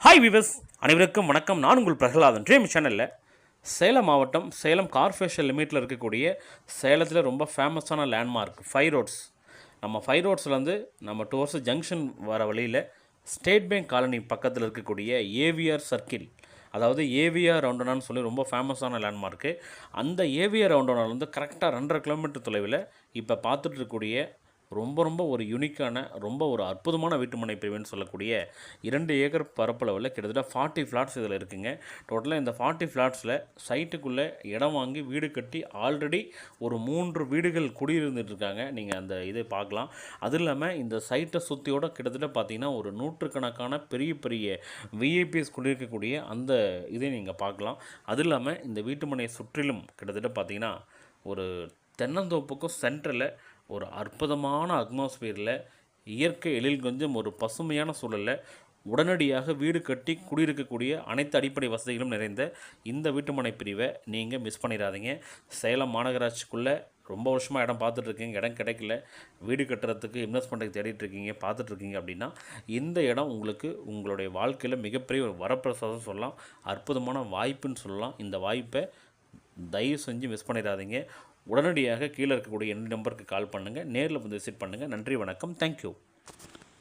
Hi விவஸ் அனைவருக்கும் வணக்கம். நான் உங்கள் பிரகலாதன். ட்ரீம் சேனலில் சேலம் மாவட்டம் சேலம் கார்பரேஷன் லிமிட்டில் இருக்கக்கூடிய சேலத்தில் ரொம்ப ஃபேமஸான லேண்ட்மார்க் ஃபைவ் ரோட்ஸ் நம்ம ஃபைவ் ரோட்ஸ்லேருந்து நம்ம டோர்ஸ் ஜங்ஷன் வர வழியில் ஸ்டேட் பேங்க் காலனி பக்கத்தில் இருக்கக்கூடிய ஏவிஆர் சர்க்கிள் அதாவது ஏவிஆர் ரவுண்டனான்னு சொல்லி ரொம்ப ஃபேமஸான லேண்ட்மார்க்கு அந்த ஏவிஆர் ரவுண்டனாலேருந்து கரெக்டாக ரெண்டரை கிலோமீட்டர் தொலைவில் இப்போ பார்த்துட்டு இருக்கக்கூடிய ரொம்ப ரொம்ப ஒரு யூனிக்கான ரொம்ப ஒரு அற்புதமான வீட்டுமனை பிரிவுன்னு சொல்லக்கூடிய இரண்டு ஏக்கர் பரப்பளவில் கிட்டத்தட்ட ஃபார்ட்டி ஃப்ளாட்ஸ் இதில் இருக்குங்க. டோட்டலாக இந்த ஃபார்ட்டி ஃப்ளாட்ஸில் சைட்டுக்குள்ளே இடம் வாங்கி வீடு கட்டி ஆல்ரெடி ஒரு மூன்று வீடுகள் குடியிருந்துட்டு இருக்காங்க. நீங்கள் அந்த இதை பார்க்கலாம். அது இல்லாமல் இந்த சைட்டை சுற்றியோட கிட்டத்தட்ட பார்த்தீங்கன்னா ஒரு நூற்றுக்கணக்கான பெரிய பெரிய விஐபிஎஸ் குடியிருக்கக்கூடிய அந்த இதை நீங்கள் பார்க்கலாம். அது இல்லாமல் இந்த வீட்டுமனையை சுற்றிலும் கிட்டத்தட்ட பார்த்தீங்கன்னா ஒரு தென்னந்தோப்புக்கும் சென்டரில் ஒரு அற்புதமான அட்மாஸ்பியரில் இயற்கை எழில் கொஞ்சம் ஒரு பசுமையான சூழலில் உடனடியாக வீடு கட்டி குடியிருக்கக்கூடிய அனைத்து அடிப்படை வசதிகளும் நிறைந்த இந்த வீட்டுமனை பிரிவை நீங்கள் மிஸ் பண்ணிடாதீங்க. சேலம் மாநகராட்சிக்குள்ளே ரொம்ப வருஷமாக இடம் பார்த்துட்ருக்கீங்க இடம் கிடைக்கல. வீடு கட்டுறதுக்கு இன்வெஸ்ட் பண்ணுறதுக்கு தேடிட்டுருக்கீங்க இருக்கீங்க அப்படின்னா இந்த இடம் உங்களுக்கு உங்களுடைய வாழ்க்கையில் மிகப்பெரிய ஒரு வரப்பிரசாதம் சொல்லலாம். அற்புதமான வாய்ப்புன்னு சொல்லலாம். இந்த வாய்ப்பை தயவு செஞ்சு மிஸ் பண்ணிடாதீங்க. உடனடியாக கீழே இருக்கக்கூடிய என் நம்பருக்கு கால் பண்ணுங்கள் நேரில் வந்து விசிட் பண்ணுங்கள் நன்றி வணக்கம். தேங்க்யூ